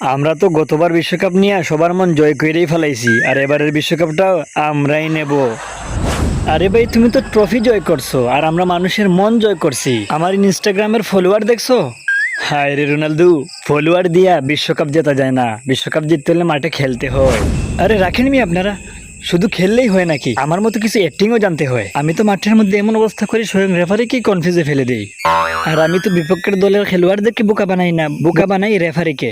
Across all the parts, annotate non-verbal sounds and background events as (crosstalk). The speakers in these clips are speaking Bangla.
আমরা তো গতবার বিশ্বকাপ নিয়ে সবার মন জয় করেই ফেলাইছি, আর এবারের বিশ্বকাপটাও আমরাই নেব। আরে ভাই, তুমি তো ট্রফি জয় করছ, আর আমরা মানুষের মন জয় করছি। আমার ইনস্টাগ্রামের ফলোয়ার দেখছ? হায় রে রোনালদো ফলোয়ার দিয়া বিশ্বকাপ জেতা যায় না। বিশ্বকাপ জিততে হলে মাঠে খেলতে হয়। আরে রাখেন মি আপনারা, শুধু খেললেই হয় নাকি? আমার মতো কিছু অ্যাক্টিংও জানতে হয়। আমি তো মাঠের মধ্যে এমন অবস্থা করি স্বয়ং রেফারিকেই কনফিউজে ফেলে দেই। আর আমি তো বিপক্ষের দলের খেলোয়াড়দেরকে বোকা বানাই না, বোকা বানাই রেফারিকে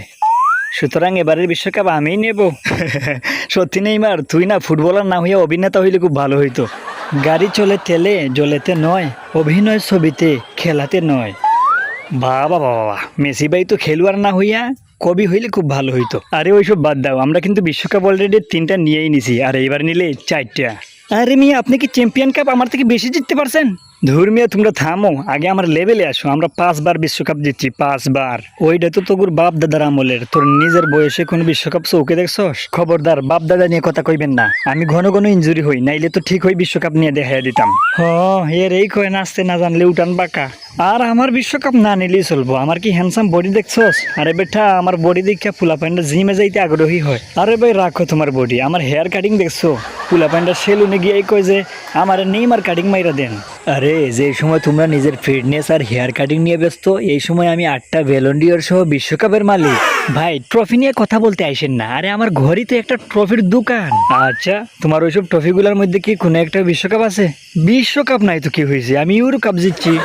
সুতরাং এবারের বিশ্বকাপ আমিই নেব। (laughs) সত্যি নেইমার তুই না ফুটবলার না হইয়া অভিনেতা হইলে খুব ভালো হইতো। গাড়ি চলে তেলে জলেতে নয় অভিনয় ছবিতে খেলাতে নয়। বাবা বাবা মেসি ভাই তো খেলোয়াড় না হইয়া কবি হইলে খুব ভালো হইতো। আরে ওইসব বাদ দাও আমরা কিন্তু বিশ্বকাপ অলরেডি তিনটা নিয়েই নিছি আর এইবার নিলে চারটা। আরে মিয়া আপনি কি চ্যাম্পিয়ন কাপ আমার থেকে বেশি জিততে পারছেন? ধর্মিয়া, তোমরা থামো। আগে আমার লেভেলে আসো। আমরা পাঁচবার বিশ্বকাপ জিতছি, পাঁচবার। ওইটা তো তোর বাপ দাদার আমলের। তোর নিজের বয়সে কোনো বিশ্বকাপ চৌকে দেখছস? খবরদার বাপ দাদা নিয়ে কথা কইবেন না। আমি ঘন ঘন ইঞ্জুরি হই, নাইলে তো ঠিক হই বিশ্বকাপ নিয়ে দেখাই দিতাম। হ এর এই কয় নাচতে না জানলে উঠান বাঁকা। আর আমার বিশ্বকাপ না নিলেই চলবো। আমার কি হ্যান্ডসাম বডি দেখছস? আরে বেটা, আমার বডি দেখে ফুলা প্যান্টটা জিমে যাইতে আগ্রহী হয়। আরে ভাই, রাখো তোমার বডি আমার হেয়ার কাটিং দেখছ? ফুলা প্যান্টটা সেলুনে গিয়ে কয় যে, আমার নেইমার কাটিং মাইরা দেন। আরে, যে সময় তোমরা নিজের ফিটনেস আর হেয়ার কাটিং নিয়ে ব্যস্ত, এই সময় আমি আটটা ভেলন্ডিওর সহ বিশ্বকাপের মালিক। ভাই ট্রফি নিয়ে কথা বলতে আইসেন না। আরে, আমার ঘরই তো একটা ট্রফির দোকান। আচ্ছা তোমার ওইসব ট্রফিগুলোর মধ্যে কি কোনো একটা বিশ্বকাপ আছে? বিশ্বকাপ নাই তো কি হয়েছে? আমি ইউরো কাপ জিতছি।